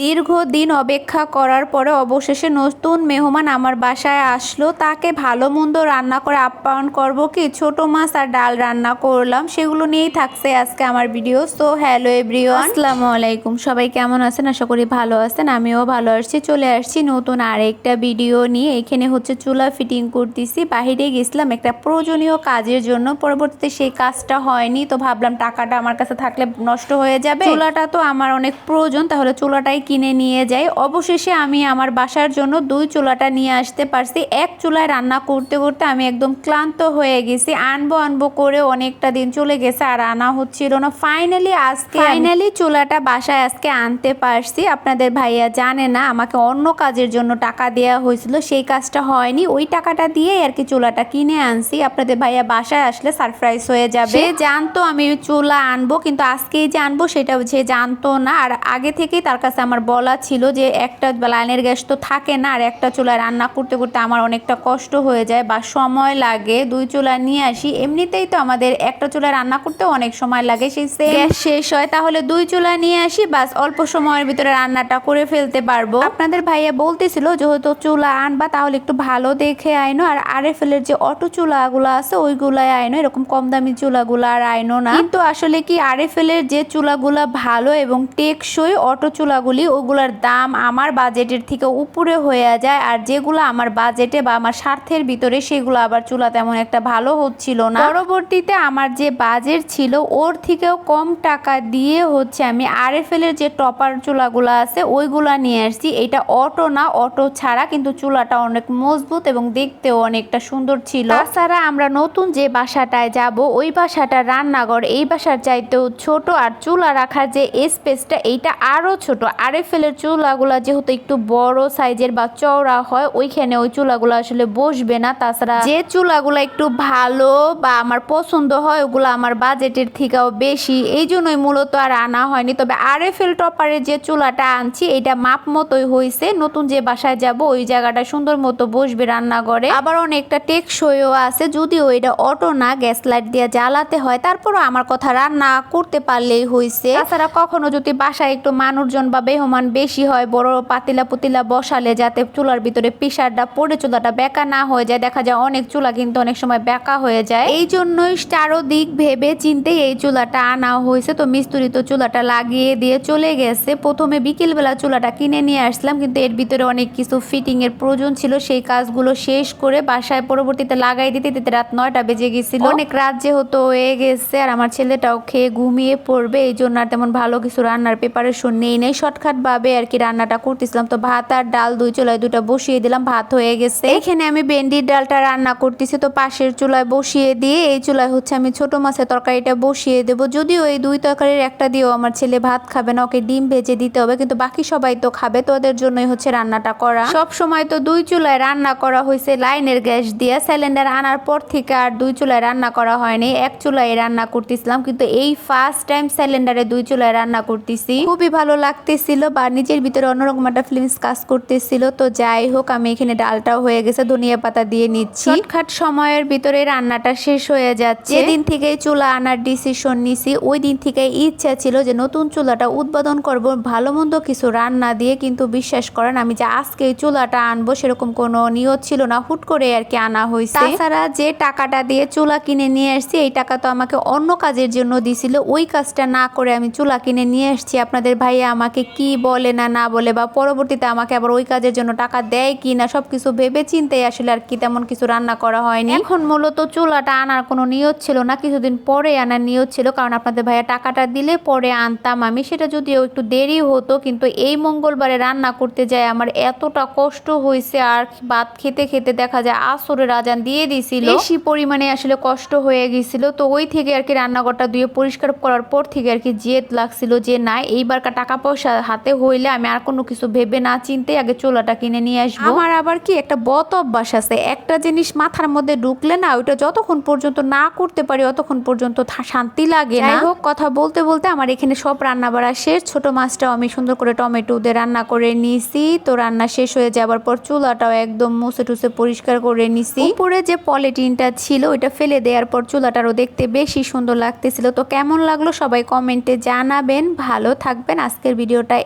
দীর্ঘদিন অপেক্ষা করার পরে অবশেষে নতুন মেহমান আমার বাসায় আসলো। তাকে ভালো মন্দ রান্না করে আপ্যায়ন করব কি? ছোট মাছ আর ডাল রান্না করলাম সেগুলো নিয়েই থাকছে আজকে আমার ভিডিও সো হ্যালো এভরিওয়ান আসসালামু আলাইকুম। সবাই কেমন আছেন? আশা করি ভালো আছেন। আমিও ভালো আসছি চলে আসছি নতুন আরেকটা ভিডিও নিয়ে। এখানে হচ্ছে চুলা ফিটিং করতেছি। বাহিরে গেছিলাম একটা প্রয়োজনীয় কাজের জন্য। পরবর্তীতে সেই কাজটা হয়নি। তো ভাবলাম টাকাটা আমার কাছে থাকলে নষ্ট হয়ে যাবে। চুলাটা তো আমার অনেক প্রয়োজন। তাহলে চুলাটাই কিনে নিয়ে যাই। অবশেষে আমি আমার বাসার জন্য দুই চুলাটা নিয়ে আসতে পারছি। এক চুলায় রান্না করতে করতে আমি একদম ক্লান্ত হয়ে গেছি। আনব আনব করে অনেকটা দিন চলে গেছে আর আনা হচ্ছিল না। ফাইনালি আজকে ফাইনালি চুলাটা বাসায় আজকে আনতে পারছি। আপনাদের ভাইয়া জানে না আমাকে অন্য কাজের জন্য টাকা দেওয়া হয়েছিল। সেই কাজটা হয়নি। ওই টাকাটা দিয়ে আর কি চুলাটা কিনে আনছি। আপনাদের ভাইয়া বাসায় আসলে সারপ্রাইজ হয়ে যাবে। জানতো আমি চুলা আনব কিন্তু আজকেই যে আনব সেটা সে জানতো না। আর আগে থেকেই তার কাছে আমার বলা ছিল যে একটা লাইনের গ্যাস তো থাকে না, আর একটা চুলায় রান্না করতে করতে আমার অনেকটা কষ্ট হয়ে যায় বা সময় লাগে। দুই চুলা নিয়ে আসি, এমনিতেই তো আমাদের একটা চুলায় রান্না করতে অনেক সময় লাগে, সেই গ্যাস শেষ হয়, তাহলে দুই চুলা নিয়ে আসি, বাস অল্প সময়ের ভিতরে রান্নাটা করে ফেলতে পারব। আপনাদের ভাইয়া বলতেছিল, যেহেতু চুলা আনবা, তাহলে একটু ভালো দেখে আইনো, আর আরএফএলের যে অটো চুলাগুলো আছে, ওইগুলাই আইনো, এরকম কম দামি চুলাগুলো আর আইনো না। কিন্তু আসলে কি আরএফএলের যে চুলাগুলা ভালো এবং টেকসই অটো চুলাগুলি ওগুলার দাম আমার বাজেটের থেকে উপরে হয়ে যায়, আর যেগুলো আমার বাজেটে বা আমার স্বার্থের ভিতরে সেগুলো আবার চুলা তেমন একটা ভালো হচ্ছিল না। পরবর্তীতে আমার যে বাজেট ছিল, ওর থেকেও কম টাকা দিয়ে হচ্ছে আমি আরএফএল এর যে টপার চুলাগুলো আছে, ওইগুলা নিয়ে আসছি। এটা অটো না, অটো ছাড়া, কিন্তু চুলাটা অনেক মজবুত এবং দেখতেও অনেকটা সুন্দর ছিল। তাছাড়া আমরা নতুন যে বাসাটায় যাব, ওই বাসাটা রান্নাঘর, এই বাসার চাইতেও ছোট, আর চুলা রাখার যে স্পেসটা এইটা আরও ছোট। আরএফএল এর চুলাগুলা যেহেতু একটু বড় সাইজের বা চওড়া হয়, ওইখানে ওই চুলাগুলো আসলে বসবে না। তাছাড়া যে চুলাগুলো একটু ভালো বা আমার পছন্দ হয়, ওগুলো আমার বাজেটের থেকেও বেশি। এই জন্যই মূলত আর আনা হয়নি। তবে আরএফএল টপারের যে চুলাটা আনছি, এটা মাপ মতোই হয়েছে নতুন যে বাসায় যাব, ওই জায়গাটা সুন্দর মতো বসবে রান্নাঘরে। আবার অনেকটা টেকসইও আছে, যদিও এটা অটো না, গ্যাস লাইট দিয়ে জ্বালাতে হয়। তারপরও আমার কথা রান্না করতে পারলেই হয়েছে তাছাড়া কখনো যদি বাসায় একটু মানুষজন বা বেহমান বেশি হয়, বড় পাতিলা পুতিলা বসালে যাতে চুলার ভিতরে প্রেশারটা পড়ে চুলাটা বেকা না হয়ে যায়। দেখা যায় অনেক চুলা কিন্তু অনেক সময় বেকা হয়ে যায়। এই জন্যই চারোদিক ভেবে চিনতে এই চুলাটা আনা হয়েছে। তো মিস্ত্রি তো চুলাটা লাগিয়ে দিয়ে চলে গেছে। প্রথমে বিকেলবেলা চুলাটা কিনে নিয়ে আসলাম, কিন্তু এর ভিতরে অনেক কিছু ফিটিং এর প্রয়োজন ছিল। সেই কাজগুলো শেষ করে বাসায় পরবর্তীতে লাগাই দিতে দিতে রাত নয়টা বেজে গেছিল। অনেক রাত যেহেতু হয়ে গেছে আর আমার ছেলেটাও খেয়ে ঘুমিয়ে পড়বে, এই জন্য আর তেমন ভালো কিছু রান্নার প্রিপারেশন নেই নেই, শর্টকাট ভাবে আর কি রান্নাটা করতেছিলাম। তো ভাত আর ডাল দুই চুলায় দুটা বসিয়ে দিলাম, ভাত হয়ে গেছে। এখানে আমি ভেন্ডির ডালটা রান্না করতেছি, তো পাশের চুলায় বসিয়ে দিয়ে এই চুলায় হচ্ছে আমি ছোট মাছের তরকারিটা বসিয়ে দেবো। যদিও এই দুই তরকারির একটা দিয়েও আমার ছেলে ভাত খাবে না, ওকে ডিম ভেজে দিতে হবে, কিন্তু বাকি সবাই তো খাবে, তো ওদের জন্যই হচ্ছে রান্নাটা করা। সব সময় তো দুই চুলায় রান্না করা হয়েছে, লাইনের গ্যাস দিয়ে সিলিন্ডার আনার পর থেকে আর দুই চুলায় রান্না করা হয়নি, এক চুলায় রান্না করতেছিলাম, কিন্তু এই ফার্স্ট টাইম সিলিন্ডারে দুই চুলায় রান্না করতেছি। খুবই ভালো লাগতেছিল বা নিজের ভিতরে অন্যরকম একটা ফিলিংস কাজ করতেছিল। তো যাই হোক আমি এখানে ডালটাও হয়ে গেছে ধনিয়া পাতা দিয়ে নিচ্ছি। শর্টকাট সময়ের ভিতরে রান্নাটা শেষ হয়ে যাচ্ছে। যেদিন থেকে চুলা আনার ডিসিশন নিছি ওই দিন থেকে ইচ্ছা ছিল যে নতুন চুলাটা উদ্বোধন করব ভালো মন্দ কিছু রান্না দিয়ে। কিন্তু বিশ্বাস করেন আমি যে আজকে এই চুলাটা আনব সেরকম কোনো নিয়ত ছিল না হুট করে আর কি আনা হয়েছে তাছাড়া যে টাকাটা দিয়ে চুলা কিনে নিয়ে আসছি এই টাকা তো আমাকে অন্য কাজের জন্য দিছিল। ওই কাজটা না করে আমি চুলা কিনে নিয়ে আসছি। আপনাদের ভাইয়া আমাকে কি বলে না না বলে বা পরবর্তীতে আমাকে আবার ওই কাজের জন্য টাকা দেয় কি না, সবকিছু ভেবে চিন্তাই আসলে আর কি তেমন কিছু রান্না করা হয়নি। এখন মূলত চুলাটা আনার কোনো নিয়ত ছিল না, কিছুদিন পরে আনার নিয়ত ছিল, কারণ আপনাদের ভাইয়া টাকাটা দিলে পরে আনতাম আমি। সেটা যদিও একটু দেরি হতো, কিন্তু এই মঙ্গলবারে রান্না করতে যায় আমার এতটা কষ্ট হয়েছে আর ভাত খেতে খেতে দেখা যায় আসরের আজান দিয়ে দিছিল। বেশি পরিমাণে আসলে কষ্ট হয়ে গেছিল, তো ওই থেকে আর কি রান্নাঘরটা ধুয়ে পরিষ্কার করার পর থেকে আর কি জেদ লাগছিল যে না, এইবারকার টাকা পয়সা হাতে হইলে আমি আর কোনো কিছু ভেবে না চিনতে আগে চোলাটা কিনে নিয়ে আসব। আমার আবার কি একটা বত অভ্যাস আছে একটা জিনিস মাথার মধ্যে ঢুকলে না ওইটা যতক্ষণ পর্যন্ত না করতে পারি অতক্ষণ পর্যন্ত শান্তি লাগে না। হোক কথা বলতে বলতে আমার এখানে সব রান্না বাড়া শেষ। ছোট মাছটাও আমি সুন্দর করে টমেটো দিয়ে রান্না করে নিছি। তো রান্না শেষ হয়ে যাওয়ার পর চুলাটাও একদম মুছে টুসে পরিষ্কার করে নিছি। উপরে যে পলিটিনটা ছিল ওইটা ফেলে দেওয়ার পর চুলাটারও দেখতে বেশি সুন্দর লাগতেছিল। তো কেমন লাগল সবাই কমেন্টে জানাবেন। ভালো থাকবেন। আজকের ভিডিওটা